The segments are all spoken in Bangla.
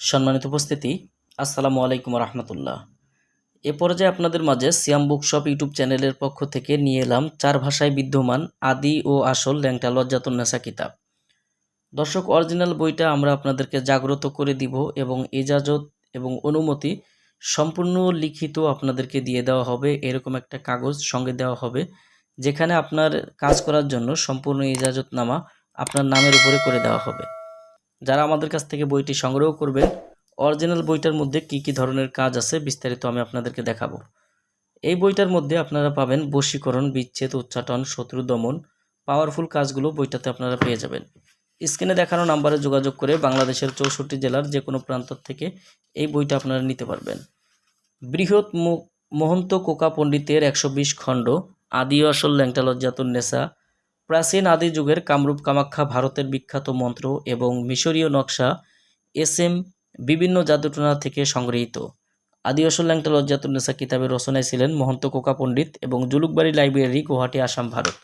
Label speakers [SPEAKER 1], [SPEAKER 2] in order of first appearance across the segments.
[SPEAKER 1] সম্মানিত উপস্থিতি, আসসালামু আলাইকুম রহমতুল্লাহ। এ পর্যায়ে আপনাদের মাঝে সিয়াম বুকশপ ইউটিউব চ্যানেলের পক্ষ থেকে নিয়ে এলাম চার ভাষায় বিদ্যমান আদি ও আসল ল্যাংটা লজ্জাতুন্নেসা কিতাব। দর্শক, অরিজিনাল বইটা আমরা আপনাদেরকে জাগ্রত করে দিব এবং ইজাজত এবং অনুমতি সম্পূর্ণ লিখিত আপনাদেরকে দিয়ে দেওয়া হবে। এরকম একটা কাগজ সঙ্গে দেওয়া হবে, যেখানে আপনার কাজ করার জন্য সম্পূর্ণ ইজাজতনামা আপনার নামের উপরে করে দেওয়া হবে। যারা আমাদের কাছ থেকে বইটি সংগ্রহ করবেন অরিজিনাল বইটার মধ্যে কি কি ধরনের কাজ আছে বিস্তারিত আমি আপনাদেরকে দেখাবো। এই বইটার মধ্যে আপনারা পাবেন বশীকরণ, বিচ্ছেদ, উচ্চাটন, শত্রু দমন পাওয়ারফুল কাজগুলো বইটাতে আপনারা পেয়ে যাবেন। স্ক্রিনে দেখানো নাম্বারে যোগাযোগ করে বাংলাদেশের চৌষট্টি জেলার যে কোনো প্রান্ত থেকে এই বইটা আপনারা নিতে পারবেন। বৃহৎ মহন্ত কোকা পণ্ডিতের একশো বিশ খণ্ড, আদি আসল ল্যাংটা লজ্জাতুন নেশা প্রাচীন আদি যুগের কামরূপ কামাখ্যা ভারতের বিখ্যাত মন্ত্র এবং মিশরীয় নকশা এস এম বিভিন্ন জাদুটনা থেকে সংগৃহীত। আদি আসল ল্যাংটা লজ্জাতুন্নেসা কিতাবের রচনায় ছিলেন মহন্ত কোকা পণ্ডিত এবং জুলুকবাড়ি লাইব্রেরি, গুয়াহাটি, আসাম, ভারত।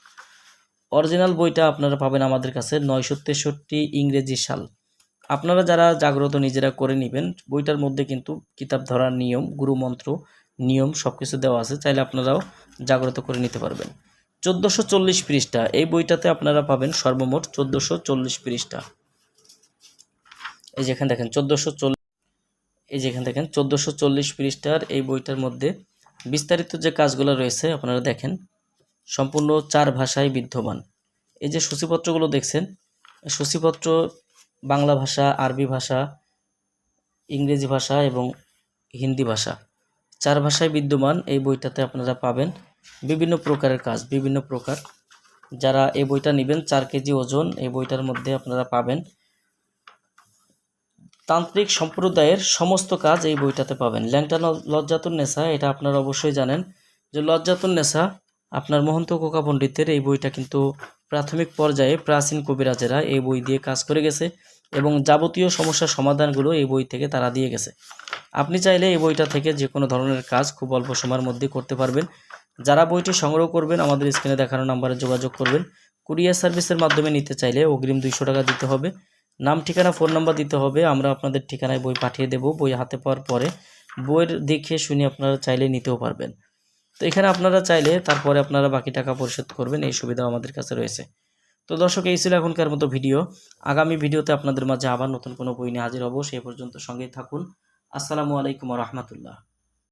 [SPEAKER 1] অরিজিনাল বইটা আপনারা পাবেন আমাদের কাছে নয়শো তেষট্টি ইংরেজি সাল। আপনারা যারা জাগ্রত নিজেরা করে নেবেন, বইটার মধ্যে কিন্তু কিতাব ধরার নিয়ম, গুরুমন্ত্র, নিয়ম সব কিছু দেওয়া আছে, চাইলে আপনারাও জাগ্রত করে নিতে পারবেন। চোদ্দোশো চল্লিশ পৃষ্ঠা। এই বইটাতে আপনারা পাবেন সর্বমোট চোদ্দোশো চল্লিশ পৃষ্ঠা। এই যেখানে দেখেন, চোদ্দোশো এই যেখানে দেখেন, চোদ্দোশো চল্লিশ পৃষ্ঠার এই বইটার মধ্যে বিস্তারিত যে কাজগুলো রয়েছে, আপনারা দেখেন, সম্পূর্ণ চার ভাষায় বিদ্যমান। এই যে সূচিপত্রগুলো দেখছেন সূচিপত্র বাংলা ভাষা, আরবি ভাষা, ইংরেজি ভাষা এবং হিন্দি ভাষা, চার ভাষায় বিদ্যমান এই বইটাতে আপনারা পাবেন বিভিন্ন প্রকারের কাজ, বিভিন্ন প্রকার। যারা এই বইটা নেবেন, চার কেজি ওজন, এই বইটার মধ্যে আপনারা পাবেন। তান্ত্রিক সম্প্রদায়ের সমস্ত কাজ এই বইটাতে পাবেন। ল্যাংটা লজ্জাতুন নেশা, এটা আপনারা অবশ্যই জানেন। যে লজ্জাতুন নেশা, আপনার মহন্ত কোকা পণ্ডিতের এই বইটা কিন্তু প্রাথমিক পর্যায়ে প্রাচীন কবিরাজেরা এই বই দিয়ে কাজ করে গেছে এবং যাবতীয় সমস্যার সমাধানগুলো এই বই থেকে তারা দিয়ে গেছে। আপনি চাইলে এই বইটা থেকে যে কোনো ধরনের কাজ খুব অল্প সময়ের মধ্যে করতে পারবেন। যারা বইটি সংগ্রহ করবেন, আমাদের স্ক্রিনে দেখানো নাম্বারে যোগাযোগ করবেন। কুরিয়ার সার্ভিসের মাধ্যমে নিতে চাইলে অগ্রিম দুইশো টাকা দিতে হবে। নাম, ঠিকানা, ফোন নাম্বার দিতে হবে। আমরা আপনাদের ঠিকানায় বই পাঠিয়ে দেব। বই হাতে পাওয়ার পরে বইয়ের দেখে শুনে আপনারা চাইলে নিতেও পারবেন। তো এখানে আপনারা চাইলে তারপরে আপনারা বাকি টাকা পরিশোধ করবেন। এই সুবিধাও আমাদের কাছে রয়েছে। তো দর্শক, এই ছিল এখনকার মতো ভিডিও। আগামী ভিডিওতে আপনাদের মাঝে আবার নতুন কোনো বই নিয়ে হাজির হব। সেই পর্যন্ত সঙ্গেই থাকুন। আসসালামু আলাইকুম রহমতুল্লাহ।